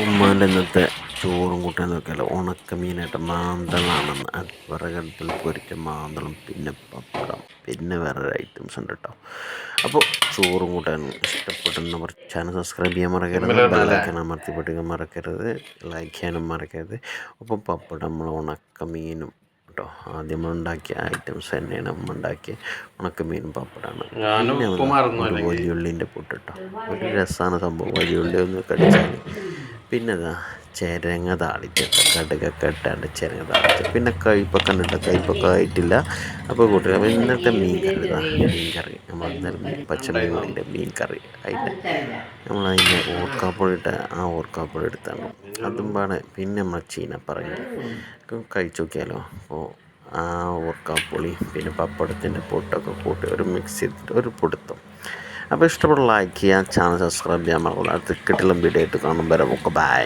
ഉമ്മാന്റെ ഇന്നത്തെ ചോറും കൂട്ടാൻ നോക്കിയാൽ ഉണക്കമീനായിട്ട് മാന്തളാണെന്ന്. വിറകടുപ്പിൽ പൊരിച്ച മാന്തളം പിന്നെ പപ്പടം പിന്നെ വേറെ ഐറ്റംസ് ഉണ്ട് കേട്ടോ അപ്പോൾ ചോറും കൂട്ടാൻ ഇഷ്ടപ്പെട്ടെന്ന് ചാനൽ സബ്സ്ക്രൈബ് ചെയ്യാൻ മറക്കരുത്. ബെല്ലൈക്കൻ അമർത്തി പൊട്ടിക്കാൻ മറക്കരുത്. ലൈക്ക് ചെയ്യാനും മറക്കരുത്. അപ്പോൾ പപ്പടം നമ്മൾ ഉണക്കമീനും കേട്ടോ ആദ്യം ഉണ്ടാക്കിയ ഐറ്റംസ് തന്നെയാണ് നമ്മൾ ഉണ്ടാക്കിയ ഉണക്കമീനും പപ്പടമാണ്. വലിയ പിന്നെ ഒരു പൊട്ട് കേട്ടോ ഒരു രസമാണ് സംഭവം. വലിയുള്ളി ഒന്ന് കടിച്ചാൽ പിന്നെ അതാ ചിരങ്ങ താളിച്ചിട്ട് കടുകൊക്കെ ഇട്ടാണ്ട് ചിരങ്ങ താളിച്ച്. പിന്നെ കയ്പ്പൊക്കെ ഉണ്ട് കയ്പ്പൊക്കെ ആയിട്ടില്ല. അപ്പോൾ കൂട്ടുകാർ അപ്പോൾ ഇന്നത്തെ മീൻ കറി ഇതാ. മീൻ കറി നമ്മൾ ഇന്നലെ മീൻ പച്ചമീനിന്റെ മീൻ കറി അതിന്റെ നമ്മൾ അതിന്റെ ഓർക്കാപ്പൊടി ഇട്ട ആ ഓർക്കാപ്പൊടി എടുത്താണ്. അതും പിന്നെ നമ്മൾ ചീന പറഞ്ഞു കഴിച്ചു നോക്കിയാലോ? അപ്പോൾ ആ ഓർക്കാപ്പൊളി പിന്നെ പപ്പടത്തിന്റെ പൊട്ടൊക്കെ കൂട്ടി ഒരു മിക്സ് ചെയ്തിട്ട് ഒരു പൊടുത്തം. അപ്പോൾ ഇഷ്ടപ്പെട്ട ലൈക്ക് ചെയ്യുക ചാനൽ സബ്സ്ക്രൈബ് ചെയ്യാൻ മറക്കില്ല അടുത്ത കിട്ടിയുള്ള വീഡിയോ ആയിട്ട് കാണുമ്പോൾ വരെ ബൈ